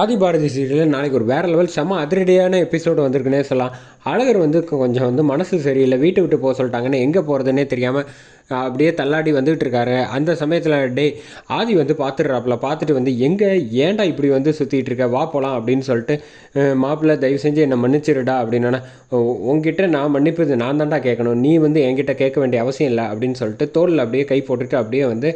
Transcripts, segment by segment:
ஆதிபாரதி சீரியலில் நாளைக்கு ஒரு வேறு லெவல் செம்ம அதிரடியான எபிசோடு வந்திருக்குன்னே சொல்லலாம். அழகர் வந்து கொஞ்சம் வந்து மனசு சரியில்லை வீட்டை விட்டு போக சொல்லிட்டாங்கன்னு எங்கே போகிறதுனே தெரியாமல் அப்படியே தள்ளாடி வந்துகிட்டு இருக்காரு அந்த சமயத்தில் டே ஆதி வந்து பார்த்துடுறாப்புல பார்த்துட்டு வந்து எங்கே ஏன்டா இப்படி வந்து சுற்றிட்டு இருக்க வா போகலாம் அப்படின்னு சொல்லிட்டு மாப்பிள்ளை தயவு செஞ்சு என்னை மன்னிச்சிருடா அப்படின்னா உங்ககிட்ட நான் மன்னிப்பு நான் தான்டா கேட்கணும். நீ வந்து என்கிட்ட கேட்க வேண்டிய அவசியம் இல்லை அப்படின்னு சொல்லிட்டு தோளில் அப்படியே கை போட்டுட்டு அப்படியே வந்து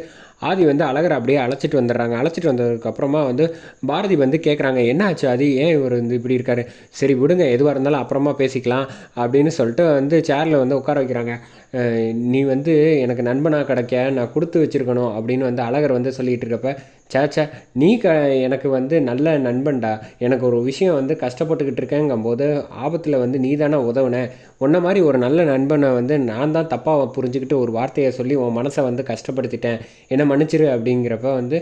ஆதி வந்து அழகர் அப்படியே அழைச்சிட்டு வந்துடுறாங்க. அழைச்சிட்டு வந்ததுக்கு அப்புறமா வந்து பாரதி வந்து கேட்குறாங்க என்ன ஆச்சு ஆதி? ஏன் இவர் வந்து இப்படி இருக்காரு? சரி விடுங்க எதுவாக இருந்தாலும் அப்புறமா பேசிக்கலாம் அப்படின்னு சொல்லிட்டு வந்து சேரில் வந்து உட்கார வைக்கிறாங்க. நீ வந்து எனக்கு நண்பனாக கிடைக்க நான் கொடுத்து வச்சிருக்கணும் அப்படின்னு வந்து அழகர் வந்து சொல்லிகிட்டு இருக்கப்ப சேச்சா நீ க எனக்கு வந்து நல்ல நண்பன்டா. எனக்கு ஒரு விஷயம் வந்து கஷ்டப்பட்டுக்கிட்டு இருக்கேங்கும்போது ஆபத்தில் வந்து நீ தானே உதவுன. உன்ன மாதிரி ஒரு நல்ல நண்பனை வந்து நான் தான் தப்பாக புரிஞ்சுக்கிட்டு ஒரு வார்த்தையை சொல்லி உன் மனசை வந்து கஷ்டப்படுத்திட்டேன். என்ன மன்னிச்சிரு அப்படிங்கிறப்ப வந்து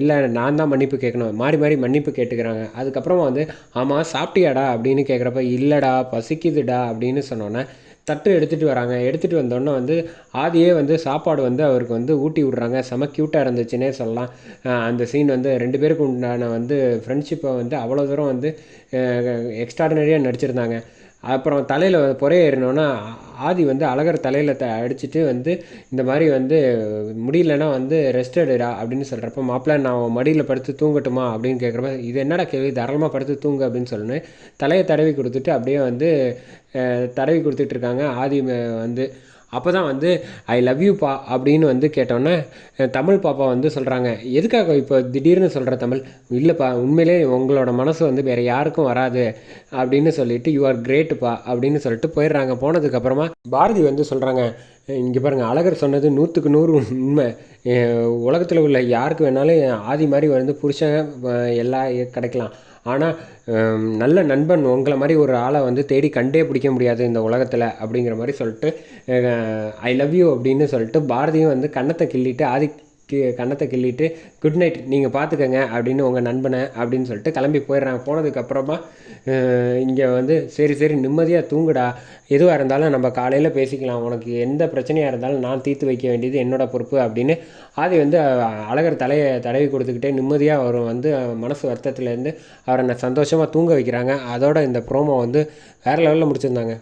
இல்லை நான் தான் மன்னிப்பு கேட்கணும். மாறி மாறி மன்னிப்பு கேட்டுக்கிறாங்க. அதுக்கப்புறமா வந்து ஆமாம் சாப்பிட்டியாடா அப்படின்னு கேட்குறப்ப இல்லைடா பசிக்குதுடா அப்படின்னு சொன்னோன்னே தட்டு எடுத்துகிட்டு வராங்க. எடுத்துகிட்டு வந்தோடனே வந்து ஆதியே வந்து சாப்பாடு வந்து அவருக்கு வந்து ஊட்டி விட்றாங்க. செம க்யூட்டாக இருந்துச்சுன்னே சொல்லலாம். அந்த சீன் வந்து ரெண்டு பேருக்கு உண்டான வந்து ஃப்ரெண்ட்ஷிப்பை வந்து அவ்வளோ தூரம் வந்து எக்ஸ்ட்ராடினரியாக நடிச்சிருந்தாங்க. அப்புறம் தலையில் புறைய ஏறினோன்னா ஆதி வந்து அழகர் தலையில் த அடிச்சுட்டு வந்து இந்த மாதிரி வந்து முடியலன்னா வந்து ரெஸ்ட் எடுடா அப்படின்னு சொல்கிறப்ப மாப்பிள்ளை நான் மடியில் படுத்து தூங்கட்டுமா? அப்படின்னு கேட்குறப்ப இது என்னடா கேள்வி? தாராளமாக படுத்து தூங்கு அப்படின்னு சொல்லணும் தலையை தடவி கொடுத்துட்டு அப்படியே வந்து தடவி கொடுத்துட்ருக்காங்க ஆதி வந்து அப்போ தான் வந்து ஐ லவ் யூ பா அப்படின்னு வந்து கேட்டோன்னே தமிழ் பாப்பா வந்து சொல்கிறாங்க எதுக்காக இப்போ திடீர்னு சொல்கிற தமிழ்? இல்லைப்பா உண்மையிலே உங்களோட மனசு வந்து வேறு யாருக்கும் வராது அப்படின்னு சொல்லிட்டு யூ ஆர் கிரேட்டுப்பா அப்படின்னு சொல்லிட்டு போயிடுறாங்க. போனதுக்கப்புறமா பாரதி வந்து சொல்கிறாங்க இங்கே பாருங்கள் அழகர் சொன்னது நூற்றுக்கு நூறு உண்மை. உலகத்தில் உள்ள யாருக்கு வேணாலும் ஆதி மாதிரி வந்து புருஷன் எல்லாம் கிடைக்கலாம். ஆனால் நல்ல நண்பன் உங்களை மாதிரி ஒரு ஆளை வந்து தேடி கண்டே பிடிக்க முடியாது இந்த உலகத்தில் அப்படிங்கிற மாதிரி சொல்லிட்டு ஐ லவ் யூ அப்படின்னு சொல்லிட்டு பாரதியும் வந்து கன்னத்தை கிள்ளிட்டு ஆதி கன்னத்தை கிள்ளிட்டு குட் நைட் நீங்கள் பார்த்துக்கங்க அப்படின்னு உங்கள் நண்பனை அப்படின்னு சொல்லிட்டு கிளம்பி போயிடுறாங்க. போனதுக்கப்புறமா இங்கே வந்து சரி சரி நிம்மதியாக தூங்குடா. எதுவாக இருந்தாலும் நம்ம காலையில் பேசிக்கலாம். உனக்கு எந்த பிரச்சனையாக இருந்தாலும் நான் தீர்த்து வைக்க வேண்டியது என்னோட பொறுப்பு அப்படின்னு ஆதி வந்து அழகர் தலையை தடவி கொடுத்துக்கிட்டே நிம்மதியாக அவர் வந்து மனசு வருத்தத்துலேருந்து அவரை சந்தோஷமாக தூங்க வைக்கிறாங்க. அதோட இந்த ப்ரோமோ வந்து வேறு லெவலில் முடிச்சிருந்தாங்க.